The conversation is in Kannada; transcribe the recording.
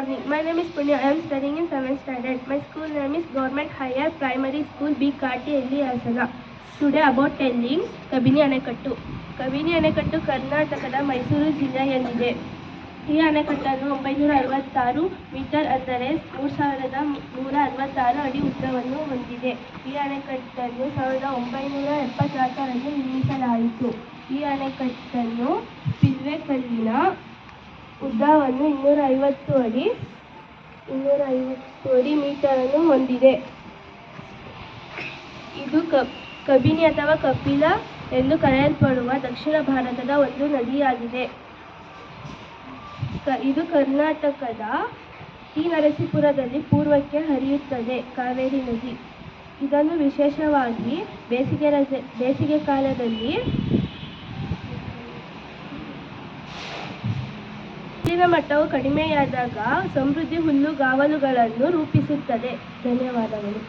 My name is Punya. I am studying in 7th standard. My school name is Government Higher Primary School, B. Kati Hasana. Today about telling Kabini ಅಣೆಕಟ್ಟು ಕಬಿನಿ ಅಣೆಕಟ್ಟು ಕರ್ನಾಟಕದ ಮೈಸೂರು ಜಿಲ್ಲೆಯಲ್ಲಿದೆ ಈ ಅಣೆಕಟ್ಟನ್ನು ಒಂಬೈನೂರ ಅರವತ್ತಾರು ಮೀಟರ್ ಅಂದರೆ ಮೂರು ಸಾವಿರದ ನೂರ ಅರವತ್ತಾರು ಅಡಿ ಉದ್ದವನ್ನು ಹೊಂದಿದೆ ಈ ಅಣೆಕಟ್ಟನ್ನು ಸಾವಿರದ ಒಂಬೈನೂರ ಎಪ್ಪತ್ನಾಲ್ಕರಲ್ಲಿ ನಿರ್ಮಿಸಲಾಯಿತು ಈ ಅಣೆಕಟ್ಟನ್ನು ಸ್ಪಿಲ್ವೆ ಕಲ್ಲಿನ ಉದ್ದವನ್ನು ಇನ್ನೂರ ಐವತ್ತು ಅಡಿ ಇನ್ನೂರ ಐವತ್ತು ಅಡಿ ಮೀಟರನ್ನು ಹೊಂದಿದೆ. ಇದು ಕಬ್ ಕಬಿನಿ ಅಥವಾ ಕಪಿಲ ಎಂದು ಕರೆಯಲ್ಪಡುವ ದಕ್ಷಿಣ ಭಾರತದ ಒಂದು ನದಿಯಾಗಿದೆ. ಇದು ಕರ್ನಾಟಕದ ಟಿ ನರಸೀಪುರದಲ್ಲಿ ಪೂರ್ವಕ್ಕೆ ಹರಿಯುತ್ತದೆ, ಕಾವೇರಿ ನದಿ. ಇದನ್ನು ವಿಶೇಷವಾಗಿ ಬೇಸಿಗೆ ರಜೆ, ಬೇಸಿಗೆ ಕಾಲದಲ್ಲಿ ನೀರಿನ ಮಟ್ಟವು ಕಡಿಮೆಯಾದಾಗ ಸಮೃದ್ಧಿ ಹುಲ್ಲುಗಾವಲುಗಳನ್ನು ರೂಪಿಸುತ್ತದೆ. ಧನ್ಯವಾದಗಳು.